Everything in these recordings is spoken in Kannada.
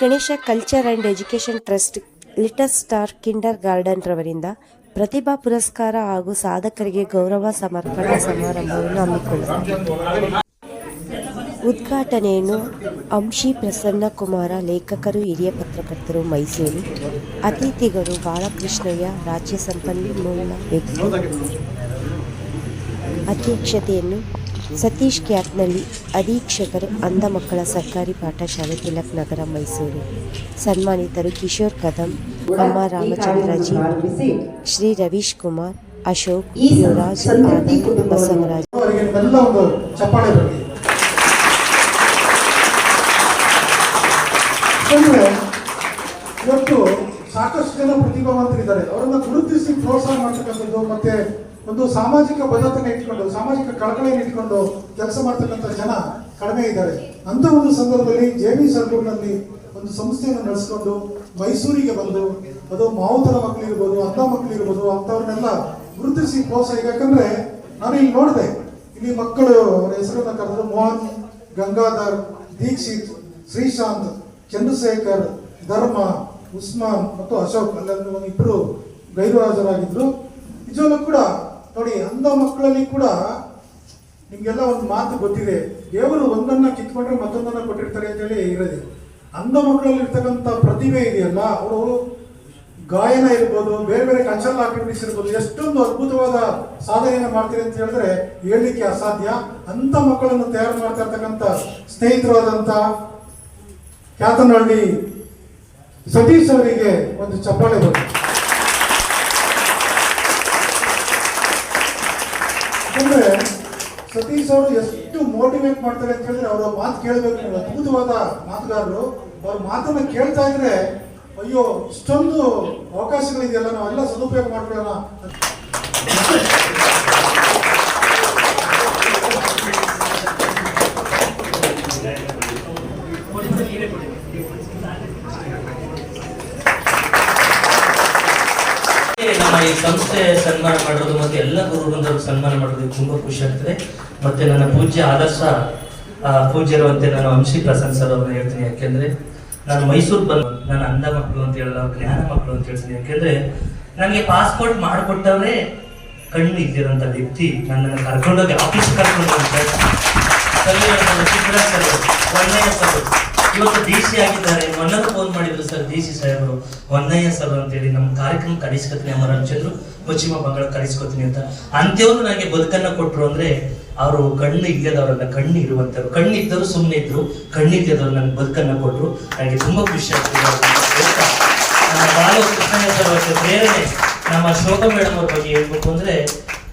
Ganesha culture and education trust, little star kindergarten ರವರಿಂದ ಪ್ರತಿಭಾ ಪುರಸ್ಕಾರ ಹಾಗೂ ಸಾಧಕರಿಗೆ ಗೌರವ ಸಮರ್ಪಣಾ ಸಮಾರಂಭವನ್ನು ಹಮ್ಮಿಕೊಳ್ಳಲಾಗಿದೆ. ಉದ್ಘಾಟನೆಯನ್ನು ಅಂಶಿ ಪ್ರಸನ್ನ ಕುಮಾರ, ಲೇಖಕರು, ಹಿರಿಯ ಪತ್ರಕರ್ತರು ಮೈಸೂರು ಅತಿಥಿಗಳು ಬಾಲಕೃಷ್ಣಯ್ಯ, ರಾಜ್ಯ ಸಂಪನ್ಮೂಲ ವ್ಯಕ್ತಿ. ಅಧ್ಯಕ್ಷತೆಯನ್ನು ಸತೀಶ್ ಕ್ಯಾಟ್ನಲ್ಲಿ ಅಧೀಕ್ಷಕರು ಅಂಧ ಮಕ್ಕಳ ಸರ್ಕಾರಿ ಪಾಠಶಾಲೆ ತಿಲಕ್ ನಗರ ಮೈಸೂರು. ಸನ್ಮಾನಿತರು ಕಿಶೋರ್ ಕದಂ ಅಮ್ಮ ರಾಮಚಂದ್ರಜಿ ಶ್ರೀ ರವೀಶ್ ಕುಮಾರ್ ಅಶೋಕ್ ಯುವರಾಜ್ ಆನಂದ್ ಬಸವರಾಜ್. ಇವತ್ತು ಸಾಕಷ್ಟು ಜನ ಪ್ರತಿಭಾವಂತರಿದ್ದಾರೆ. ಅವರನ್ನ ಗುರುತಿಸಿ ಪ್ರೋತ್ಸಾಹ ಮಾಡ್ತಕ್ಕಂಥದ್ದು ಮತ್ತೆ ಒಂದು ಸಾಮಾಜಿಕ ಬದ್ಧತೆನ ಇಟ್ಕೊಂಡು, ಸಾಮಾಜಿಕ ಕಳಕಳಿಯನ್ನು ಇಟ್ಕೊಂಡು ಕೆಲಸ ಮಾಡ್ತಕ್ಕಂಥ ಜನ ಕಡಿಮೆ ಇದ್ದಾರೆ. ಅಂತ ಒಂದು ಸಂದರ್ಭದಲ್ಲಿ ಜೆ ಬಿ ಸರ್ಕೂರ್ನಲ್ಲಿ ಒಂದು ಸಂಸ್ಥೆಯನ್ನು ನಡೆಸ್ಕೊಂಡು ಮೈಸೂರಿಗೆ ಬಂದು, ಅದು ಮಾವುತರ ಮಕ್ಕಳಿರ್ಬೋದು ಅಂಥ ಮಕ್ಕಳಿರ್ಬೋದು, ಅಂಥವ್ರನ್ನೆಲ್ಲ ಗುರುತಿಸಿ ಪ್ರೋತ್ಸಾಹ. ಯಾಕಂದ್ರೆ ನಾನು ಇಲ್ಲಿ ನೋಡಿದೆ, ಇಲ್ಲಿ ಮಕ್ಕಳು ಅವರ ಹೆಸರನ್ನ ಕರೆದ್ರು ಮೋಹನ್, ಗಂಗಾಧರ್, ದೀಕ್ಷಿತ್, ಶ್ರೀಶಾಂತ್, ಚಂದ್ರಶೇಖರ್, ಧರ್ಮ, ಉಸ್ಮಾನ್ ಮತ್ತು ಅಶೋಕ್. ಅಲ್ಲ ಇಬ್ಬರು ಗೈರುಹಾಜರಾಗಿದ್ರು. ನಿಜವಲ್ಲೂ ಕೂಡ ನೋಡಿ, ಅಂಧ ಮಕ್ಕಳಲ್ಲಿ ಕೂಡ ನಿಮಗೆಲ್ಲ ಒಂದು ಮಾತು ಗೊತ್ತಿದೆ. ದೇವರು ಒಂದನ್ನ ಕಿತ್ಕೊಂಡ್ರೆ ಮತ್ತೊಂದನ್ನ ಕೊಟ್ಟಿರ್ತಾರೆ ಅಂತೇಳಿ ಇರೋದು. ಅಂಧ ಮಕ್ಕಳಲ್ಲಿ ಇರ್ತಕ್ಕಂಥ ಪ್ರತಿಭೆ ಇದೆಯಲ್ಲ, ಅವರು ಗಾಯನ ಇರ್ಬೋದು, ಬೇರೆ ಬೇರೆ ಕಲ್ಚರಲ್ ಆಕ್ಟಿವಿಟೀಸ್ ಇರ್ಬೋದು, ಎಷ್ಟೊಂದು ಅದ್ಭುತವಾದ ಸಾಧನೆಯನ್ನು ಮಾಡ್ತೀರಿ ಅಂತ ಹೇಳಿದ್ರೆ ಹೇಳಲಿಕ್ಕೆ ಅಸಾಧ್ಯ. ಅಂತ ಮಕ್ಕಳನ್ನು ತಯಾರು ಮಾಡ್ತಾ ಇರ್ತಕ್ಕಂಥ ಸ್ನೇಹಿತರಾದಂಥ ಕ್ಯಾತನಹಳ್ಳಿ ಸತೀಶ್ ಅವರಿಗೆ ಒಂದು ಚಪ್ಪಾಳೆ ಬರುತ್ತೆ. ಯಾಕಂದ್ರೆ ಸತೀಶ್ ಅವರು ಎಷ್ಟು ಮೋಟಿವೇಟ್ ಮಾಡ್ತಾರೆ ಅಂತ ಹೇಳಿದ್ರೆ ಅವರ ಮಾತು ಕೇಳಬೇಕು. ಅದ್ಭುತವಾದ ಮಾತುಗಾರರು. ಅವ್ರ ಮಾತನ್ನ ಕೇಳ್ತಾ ಇದ್ರೆ, ಅಯ್ಯೋ, ಇಷ್ಟೊಂದು ಅವಕಾಶಗಳಿದೆಯಲ್ಲ, ನಾವೆಲ್ಲ ಸದುಪಯೋಗ ಮಾಡ್ಕೊಳ್ಳೋಣ ಈ ಸಂಸ್ಥೆ ಸನ್ಮಾನ ಮಾಡೋದು ಮತ್ತೆ ಎಲ್ಲ ಗುರುವೃಂದರು ಸನ್ಮಾನ ಮಾಡೋದು ತುಂಬಾ ಖುಷಿ ಆಗ್ತದೆ. ಮತ್ತೆ ನನ್ನ ಪೂಜ್ಯ ಆದರ್ಶ ಪೂಜ್ಯರುವಂತೆ ನಾನು ಅಂಶಿ ಪ್ರಸನ್ ಸರ್ ಅವ್ರನ್ನ ಹೇಳ್ತೀನಿ. ಯಾಕೆಂದ್ರೆ ನಾನು ಮೈಸೂರು ಬಂದು ನಾನು ಅಂಧ ಮಕ್ಕಳು ಅಂತ ಹೇಳಲ್ಲ ಜ್ಞಾನ ಮಕ್ಕಳು ಅಂತ ಹೇಳ್ತೀನಿ. ಯಾಕೆಂದ್ರೆ ನನಗೆ ಪಾಸ್ಪೋರ್ಟ್ ಮಾಡಿಕೊಟ್ಟವ್ರೆ ಕಣ್ಣು ಇದ್ದಿರೋಂಥ ವ್ಯಕ್ತಿ ನನ್ನನ್ನು ಕರ್ಕೊಂಡೋಗಿ ಆಫೀಸ್ ಕರ್ಕೊಂಡು ಸರ್ ಒಳ್ಳೆಯ ಸರ್ ಇವತ್ತು ಸಿ ಆಗಿದ್ದಾರೆ. ಮೊನ್ನೆ ಫೋನ್ ಮಾಡಿದ್ರು ಸರ್ ಸಿ ಸಾಹೇಬರು. ಹೊನ್ನಯ್ಯ ಸರ್ ಅಂತೇಳಿ ನಮ್ಮ ಕಾರ್ಯಕ್ರಮ ಕಡಿಸ್ಕೊತೀನಿ ಅಮ್ಮ ರಾಮಚಂದ್ರು ಪಶ್ಚಿಮ ಬಂಗಾಳ ಕಡಿಸ್ಕೊತೀನಿ ಅಂತ. ಅಂತ್ಯವರು ನನಗೆ ಬದುಕನ್ನ ಕೊಟ್ರು ಅಂದ್ರೆ, ಅವರು ಕಣ್ಣು ಇಲ್ಲದವರನ್ನ ಕಣ್ಣು ಇರುವಂತವ್ರು ಕಣ್ಣು ಇದ್ದವರು ಸುಮ್ಮನೆ ಇದ್ರು ಕಣ್ಣಿದ್ದವರು ನನ್ಗೆ ಬದುಕನ್ನ ಕೊಟ್ರು. ನನಗೆ ತುಂಬಾ ಖುಷಿ ಆಗ್ತದೆ. ನಮ್ಮ ಸರ್ ಅವರ ಪ್ರೇರಣೆ ನಮ್ಮ ಶೋಕ ಮೇಡಮ್ ಅವ್ರ ಬಗ್ಗೆ ಹೇಳ್ಬೇಕು ಅಂದ್ರೆ,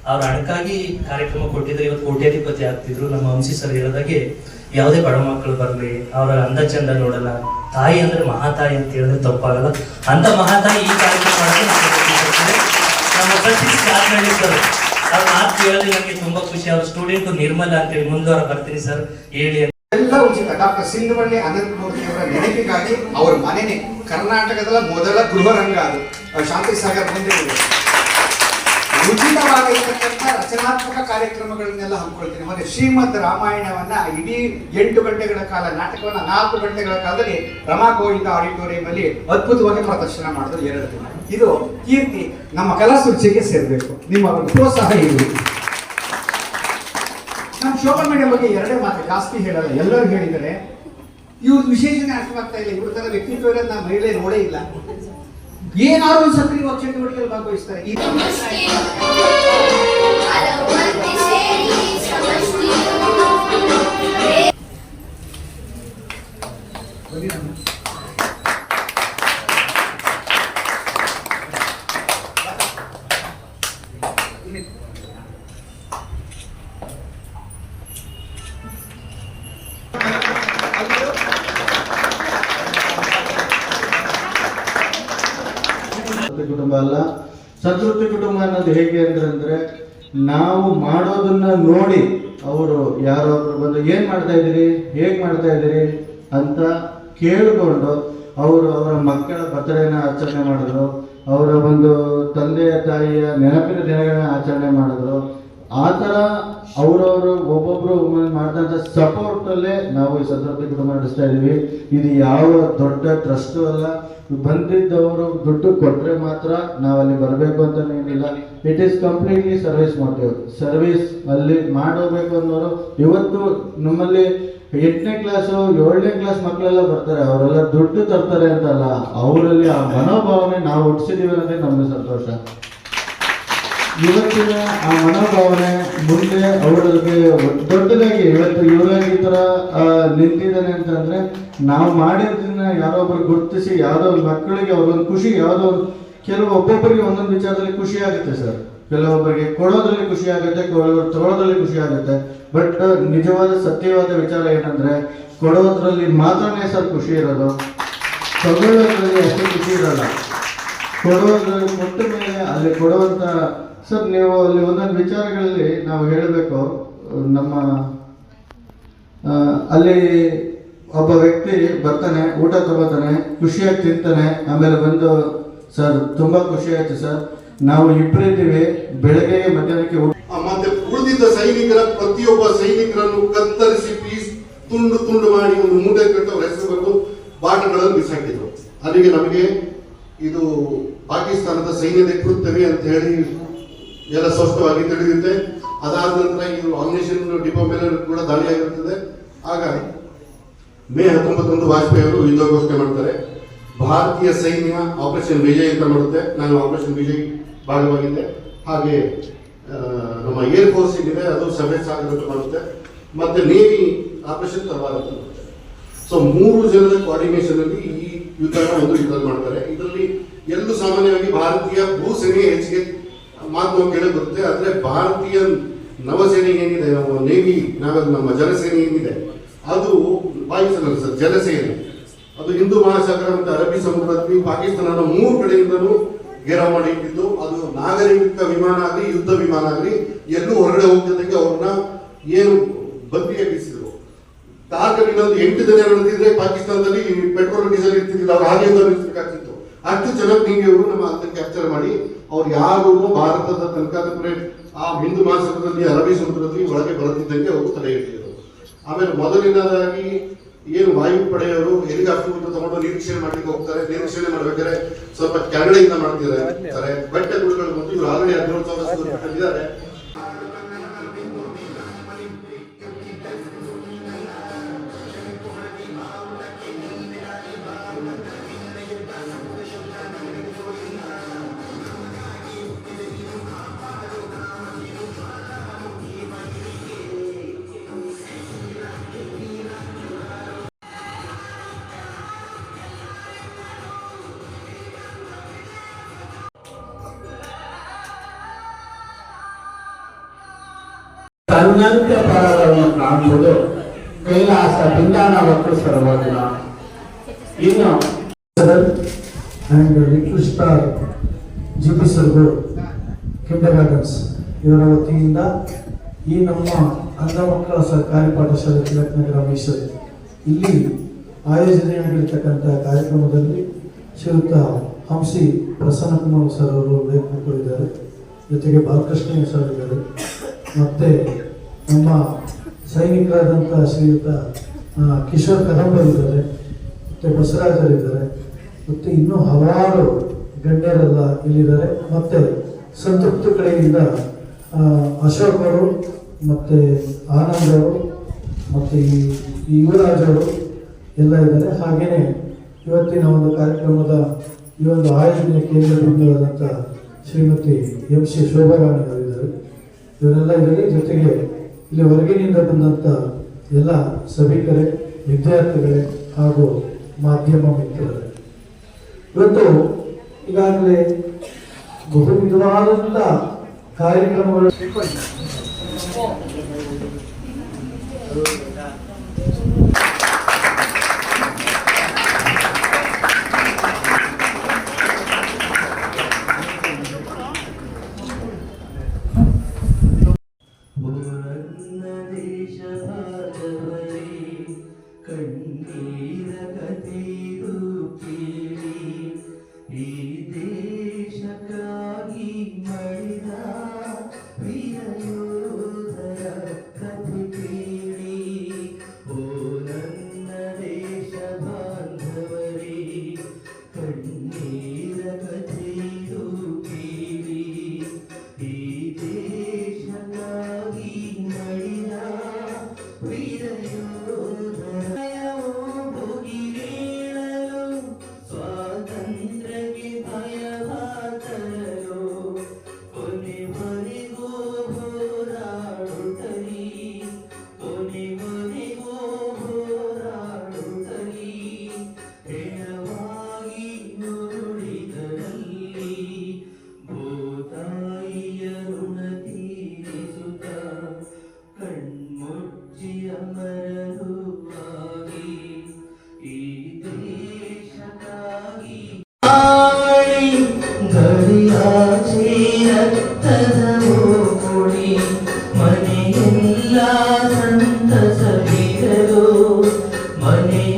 ಅವ್ರ ಹಣಕ್ಕಾಗಿ ಕಾರ್ಯಕ್ರಮ ಕೊಟ್ಟಿದ್ರೆ. ಇವತ್ತು ಕೋಟ್ಯಾಧಿಪತಿ ಆಗ್ತಿದ್ರು. ನಮ್ಮ ಅಂಶಿ ಸರ್ ಹೇಳಿದಾಗೆ ಯಾವುದೇ ಬಡ ಮಕ್ಕಳು ಬರಲಿ, ಅವರ ಅಂದ ಚಂದ ನೋಡಲ್ಲ, ತಾಯಿ ಅಂದ್ರೆ ಮಹಾತಾಯಿ ಅಂತ ಹೇಳಿದ್ರೆ ತಪ್ಪಾಗಲ್ಲ. ಅಂತ ಮಹಾತಾಯಿ ಈ ಕಾರ್ಯಕ್ರಮ. ನಮ್ಮ ಅವ್ರ ಮಾತು ಹೇಳಿದ್ರೆ ನನಗೆ ತುಂಬಾ ಖುಷಿ. ಅವ್ರ ಸ್ಟೂಡೆಂಟ್ ನಿರ್ಮಲ ಅಂತೇಳಿ ಮುಂದುವರ ಬರ್ತೀನಿ ಸರ್. ಹೇಳಿ ಎಲ್ಲ ಉಚಿತ. ಡಾಕ್ಟರ್ ಸಿಂಗವಳ್ಳಿ ಅನಂತಮೂರ್ತಿ ಅವರ ನೆನಪಿಗಾಗಿ ಅವ್ರ ಮನೆನೇ ಕರ್ನಾಟಕದ ಮೊದಲ ಗೃಹರಂಗ ಅದು. ಶಾಂತಿ ಸಾಗರ್ ಮುಂದೆ ಇದೆ. ಉಚಿತವಾಗಿರ್ತಕ್ಕಂಥ ರಚನಾತ್ಮಕ ಕಾರ್ಯಕ್ರಮಗಳನ್ನೆಲ್ಲ ಹಮ್ಮಿಕೊಳ್ತೀನಿ. ಮತ್ತೆ ಶ್ರೀಮದ್ ರಾಮಾಯಣವನ್ನ ಇಡೀ ಎಂಟು ಗಂಟೆಗಳ ಕಾಲ, ನಾಟಕವನ್ನ ನಾಲ್ಕು ಗಂಟೆಗಳ ಕಾಲದಲ್ಲಿ ರಮಾ ಗೋವಿಂದ ಆಡಿಟೋರಿಯಂ ಅಲ್ಲಿ ಅದ್ಭುತವಾಗಿ ಪ್ರದರ್ಶನ ಮಾಡಿದ್ರು ಎರಡು ದಿನ. ಇದು ಕೀರ್ತಿ, ನಮ್ಮ ಕಲಾ ಸೂಚಿಗೆ ಸೇರಬೇಕು. ನಿಮ್ಮ ಪ್ರೋತ್ಸಾಹ ಇರಬೇಕು ನಮ್ಮ ಶೋಭಾ ಮೇಡಮ್ ಬಗ್ಗೆ ಎರಡೇ ಮಾತು ಜಾಸ್ತಿ ಹೇಳಲ್ಲ. ಎಲ್ಲರೂ ಹೇಳಿದರೆ ಇವ್ರ ವಿಶೇಷನೇ ಅರ್ಥವಾಗ್ತಾ ಇಲ್ಲ. ಇವ್ರ ತರ ವ್ಯಕ್ತಿತ್ವ ನಾನು ಮಹಿಳೆ ನೋಡೇ ಇಲ್ಲ. ಏನಾದ್ರು ಒಂದು ಸಕ್ರಿಯ ಚಟುವಟಿಕೆಯಲ್ಲಿ ಭಾಗವಹಿಸ್ತಾರೆ ಈ ಅನ್ನೋದು ಹೇಗೆ ಅಂದ್ರೆ ನಾವು ಮಾಡೋದನ್ನ ನೋಡಿ ಅವರು ಯಾರೋ ಒಬ್ರು ಬಂದು, ಏನ್ ಮಾಡ್ತಾ ಇದ್ದೀರಿ? ಹೇಗ್ ಮಾಡ್ತಾ ಇದ್ದೀರಿ? ಅಂತ ಕೇಳಿಕೊಂಡು ಅವರು ಅವರ ಮಕ್ಕಳ ಬರ್ತಡೇನ ಆಚರಣೆ ಮಾಡಿದ್ರು. ಅವರ ಒಂದು ತಂದೆಯ ತಾಯಿಯ ನೆನಪಿನ ದಿನಗಳನ್ನ ಆಚರಣೆ ಮಾಡಿದ್ರು. ಆ ಥರ ಅವರವರು ಒಬ್ಬೊಬ್ರು ಸಪೋರ್ಟ್ ಸಪೋರ್ಟಲ್ಲೇ ನಾವು ಈ ಸದೃಢ ಕೂಡ ನಡೆಸ್ತಾ ಇದೀವಿ. ಇದು ಯಾವ ದೊಡ್ಡ ಟ್ರಸ್ಟು ಅಲ್ಲ. ಬಂದಿದ್ದವರು ದುಡ್ಡು ಕೊಟ್ಟರೆ ಮಾತ್ರ ನಾವಲ್ಲಿ ಬರಬೇಕು ಅಂತ ಏನಿಲ್ಲ it is completely service motive service ಅಲ್ಲಿ ಮಾಡೋಬೇಕು ಅನ್ನೋರು ಇವತ್ತು ನಮ್ಮಲ್ಲಿ ಎಂಟನೇ ಕ್ಲಾಸು ಏಳನೇ ಕ್ಲಾಸ್ ಮಕ್ಕಳೆಲ್ಲ ಬರ್ತಾರೆ. ಅವರೆಲ್ಲ ದುಡ್ಡು ತರ್ತಾರೆ ಅಂತಲ್ಲ. ಅವರಲ್ಲಿ ಆ ಮನೋಭಾವನೆ ನಾವು ಹುಟ್ಟಿಸಿದೀವಿ ಅನ್ನೋದೇ ನಮಗೆ ಸಂತೋಷ. ಇವತ್ತಿನ ಆ ಮನೋಭಾವನೆ ಮುಂದೆ ಅವರಿಗೆ ದೊಡ್ಡದಾಗಿ ಇವತ್ತು ಇವರಾಗಿ ಈ ಆ, ನಿಂತಿದ್ದಾನೆ ಅಂತಂದ್ರೆ ನಾವು ಮಾಡಿದ್ದನ್ನ ಯಾರೋ ಒಬ್ರು ಗುರುತಿಸಿ ಯಾವುದೋ ಒಂದು ಮಕ್ಕಳಿಗೆ ಅವ್ರೊಂದು ಖುಷಿ ಯಾವುದೋ ಒಂದು ಕೆಲವು ಒಬ್ಬೊಬ್ಬರಿಗೆ ಒಂದೊಂದು ವಿಚಾರದಲ್ಲಿ ಖುಷಿ ಆಗುತ್ತೆ ಸರ್. ಕೆಲವೊಬ್ಬರಿಗೆ ಕೊಡೋದ್ರಲ್ಲಿ ಖುಷಿ ಆಗುತ್ತೆ ಕೆಲವರು ತಗೊಳ್ಳೋದ್ರಲ್ಲಿ ಖುಷಿ ಆಗುತ್ತೆ. ಬಟ್ ನಿಜವಾದ ಸತ್ಯವಾದ ವಿಚಾರ ಏನಂದ್ರೆ ಕೊಡೋದ್ರಲ್ಲಿ ಮಾತ್ರನೇ ಸರ್ ಖುಷಿ ಇರೋದು ತಗೊಳ್ಳೋದ್ರಲ್ಲಿ ಅಷ್ಟು ಖುಷಿ ಇರಲ್ಲ. ಕೊಡುವಾಗ ಕೊಟ್ಟ ಮೇಲೆ ಅಲ್ಲಿ ಕೊಡುವಂತ, ಸರ್, ನೀವು ಅಲ್ಲಿ ಒಂದೊಂದು ವಿಚಾರಗಳಲ್ಲಿ ನಾವು ಹೇಳಬೇಕು, ನಮ್ಮ ಅಲ್ಲಿ ಒಬ್ಬ ವ್ಯಕ್ತಿ ಬರ್ತಾನೆ, ಊಟ ತಗೋತಾನೆ, ಖುಷಿಯಾಗಿ ತಿಂತಾನೆ, ಆಮೇಲೆ ಬಂದು, ಸರ್, ತುಂಬಾ ಖುಷಿ ಆಯ್ತು, ಸರ್. ನಾವು ಇಬ್ಬರಿದ್ದೀವಿ ಬೆಳಗ್ಗೆ ಮಧ್ಯಾಹ್ನಕ್ಕೆ ಮತ್ತೆ ಉಳಿದಿದ್ದ ಸೈನಿಕರ, ಪ್ರತಿಯೊಬ್ಬ ಸೈನಿಕರನ್ನು ಕತ್ತರಿಸಿ ಪೀಸ್, ತುಂಡು ತುಂಡು ಮಾಡಿ ಒಂದು ಮೂಟೆ ಕಟ್ಟು ಹೆಸರು ಬಿಸಾಕಿದ್ರು. ಅಲ್ಲಿಗೆ ನಮಗೆ ಇದು ಪಾಕಿಸ್ತಾನದ ಸೈನ್ಯದ ಕೃತ್ಯವೇ ಅಂತ ಹೇಳಿ ಎಲ್ಲ ಸ್ಪಷ್ಟವಾಗಿ ತಿಳಿದಿದೆ ಅದಾದ ನಂತರ ಇದು ಆಮ್ನೇಷನ್ ಡಿಪೋ ಮೇಲೆ ಕೂಡ ದಾಳಿಯಾಗಿರುತ್ತದೆ ಆಗ ಮೇ ಹತ್ತೊಂಬತ್ತೊಂದು ವಾಜಪೇಯಿ ಅವರು ಯುದ್ಧ ಘೋಷಣೆ ಮಾಡ್ತಾರೆ. ಭಾರತೀಯ ಸೈನ್ಯ ಆಪರೇಷನ್ ವಿಜಯ್ ಅಂತ ಮಾಡುತ್ತೆ. ನಾನು ಆಪರೇಷನ್ ವಿಜಯ್ ಭಾಗವಾಗಿದ್ದೆ ಹಾಗೆ ನಮ್ಮ ಏರ್ ಫೋರ್ಸ್ ಏನಿದೆ, ಅದು ಸಭೆ ಸಾಗರ ಮಾಡುತ್ತೆ. ಮತ್ತೆ ನೇವಿ ಆಪರೇಷನ್ ತಲವಾರ್ ಅಂತ ಸೊ ಮೂರು ಜನರ ಕೋಆರ್ಡಿನೇಷನ್ ಅಲ್ಲಿ ಈ ಯುದ್ಧನ ಒಂದು ಯುದ್ಧ ಮಾಡ್ತಾರೆ. ಇದರಲ್ಲಿ ಎಲ್ಲೂ ಸಾಮಾನ್ಯವಾಗಿ ಭಾರತೀಯ ಭೂಸೇನೆ ಹೆಚ್ಚಿಗೆ ಮಾತು ನಾವು ಕೇಳಿ ಬರುತ್ತೆ. ಆದರೆ ಭಾರತೀಯ ನವಸೇನೆ ಏನಿದೆ? ನಮ್ಮ ನೇವಿ ನಾವೆಲ್ಲ ನಮ್ಮ ಜಲಸೇನೆ ಏನಿದೆ? ಅದು ವಾಯುಸೇನೆ ಸರ್, ಜಲಸೇನೆ. ಅದು ಹಿಂದೂ ಮಹಾಸಾಗರ ಮತ್ತು ಅರಬ್ಬಿ ಸಮುದ್ರದಲ್ಲಿ ಪಾಕಿಸ್ತಾನದ ಮೂರು ಕಡೆಯಿಂದಲೂ ಘೇರಾವ್ ಮಾಡಿ ಇಟ್ಟಿದ್ದು. ಅದು ನಾಗರಿಕ ವಿಮಾನ ಆಗಲಿ, ಯುದ್ಧ ವಿಮಾನ ಆಗಲಿ, ಎಲ್ಲೂ ಹೊರಗಡೆ ಹೋಗ್ತಿದ್ದಕ್ಕೆ ಅವ್ರನ್ನ ಏನು ಬಂದಿಯಾಗಿಸಿದ್ರು ಕಾರ್ಗಿಲ್ ಇನ್ನೊಂದು ಎಂಟು ದಿನ ನಡೆದಿದ್ರೆ ಪಾಕಿಸ್ತಾನದಲ್ಲಿ ಪೆಟ್ರೋಲ್ ಡೀಸೆಲ್ ಇರ್ತಿದ್ದಿಲ್ಲ ಅವ್ರು ಹಾಗೆ ನಿಲ್ಲಿಸಬೇಕಾಗ್ತಿತ್ತು ಅಷ್ಟು ನಿಮಗೆ ಇವರು ನಮ್ಮ ಅಂತ ಕ್ಯಾಪ್ಚರ್ ಮಾಡಿ ಅವ್ರು ಯಾರು ಭಾರತದ ತನಕ ಆ ಹಿಂದೂ ಮಹಾಸಮುದ್ರದಲ್ಲಿ ಅರಬಿ ಸಮುದ್ರದಲ್ಲಿ ಒಳಗೆ ಬರುತ್ತಿದ್ದಂಗೆ ಅವರು ತಡೆ ಇಟ್ಟಿದ್ರು ಆಮೇಲೆ ಮೊದಲಿನದಾಗಿ ಏನು ವಾಯುಪಡೆಯವರು ಹೆಲಿಕಾಪ್ಟರ್ ತಗೊಂಡು ನಿರೀಕ್ಷಣೆ ಮಾಡ್ಲಿಕ್ಕೆ ಹೋಗ್ತಾರೆ. ನಿರೀಕ್ಷಣೆ ಮಾಡ್ಬೇಕಾದ್ರೆ ಸ್ವಲ್ಪ ಕೆರಳಿಂದ ಮಾಡ್ತಿದ್ದಾರೆ. ಬೆಟ್ಟ ಗುಡ್ಡಗಳು ಮತ್ತು ಇವರು ಆಲ್ರೆಡಿ ಹದಿನೇಳು ಸಾವಿರ ಕಟ್ಟಿದ್ದಾರೆ ತನ್ನಂತೆ ಪರಗಳನ್ನು ಕಾಣುವುದು ಕೈಲಾಸ ಪಿಂಡಾನ ಮತ್ತು ಸರ್ವಜ್ಞ ಇನ್ನು ಆ್ಯಂಡ್ ಲಿಟಲ್ ಜಿ ಪಿ ಸರ್ಗು ಕಿಂಡರ್ ಗಾರ್ಡನ್ಸ್ ಇವರ ವತಿಯಿಂದ ಈ ನಮ್ಮ ಅಂಧ ಮಕ್ಕಳ ಸರ್ಕಾರಿ ಪಾಠಶಾಲೆ ತಿಲಕ್ನಗರ ಮೈಸೂರು ಇಲ್ಲಿ ಆಯೋಜನೆಯಾಗಿರ್ತಕ್ಕಂಥ ಕಾರ್ಯಕ್ರಮದಲ್ಲಿ ಶ್ರೀಯುತ ಹಂಸಿ ಪ್ರಸನ್ನ ಕುಮಾರ್ ಸರ್ ಅವರು ಬೇಕು ಜೊತೆಗೆ ಬಾಲಕೃಷ್ಣ ಸರ್ ಇದ್ದಾರೆ. ಮತ್ತು ನಮ್ಮ ಸೈನಿಕರಾದಂಥ ಶ್ರೀಯುತ ಕಿಶೋರ್ ಕದಂಬರ್ ಇದ್ದಾರೆ, ಮತ್ತು ಬಸವರಾಜರಿದ್ದಾರೆ ಮತ್ತು ಇನ್ನೂ ಹಲವಾರು ಗಣ್ಯರೆಲ್ಲ ಇಲ್ಲಿದ್ದಾರೆ, ಮತ್ತು ಸಂತೃಪ್ತ ಕಡೆಯಿಂದ ಅಶೋಕ್ ಅವರು, ಮತ್ತು ಆನಂದ್ ಅವರು, ಮತ್ತು ಈ ಯುವರಾಜ್ ಎಲ್ಲ ಇದ್ದಾರೆ. ಹಾಗೆಯೇ ಇವತ್ತಿನ ಒಂದು ಕಾರ್ಯಕ್ರಮದ ಈ ಒಂದು ಆಯೋಜನೆ ಕೇಂದ್ರ ಬಿಂದುವಾದಂಥ ಶ್ರೀಮತಿ ಎಂ ಸಿ ಶೋಭಾರಾಣಿ ಅವರಿದ್ದಾರೆ. ಇವರೆಲ್ಲ ಇದ್ದಾರೆ ಜೊತೆಗೆ ಇಲ್ಲಿ ಹೊರಗಿನಿಂದ ಬಂದಂಥ ಎಲ್ಲ ಸಭಿಕರೇ ವಿದ್ಯಾರ್ಥಿಗಳೇ ಹಾಗೂ ಮಾಧ್ಯಮ ಮಿತ್ರರೇ. ಇವತ್ತು ಈಗಾಗಲೇ ಬಹು ವಿಧವಾದಂಥ ಕಾರ್ಯಕ್ರಮಗಳು Senhor.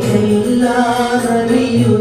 ಎಲ್ಲರಿಯುತ್ತದೆಯೋ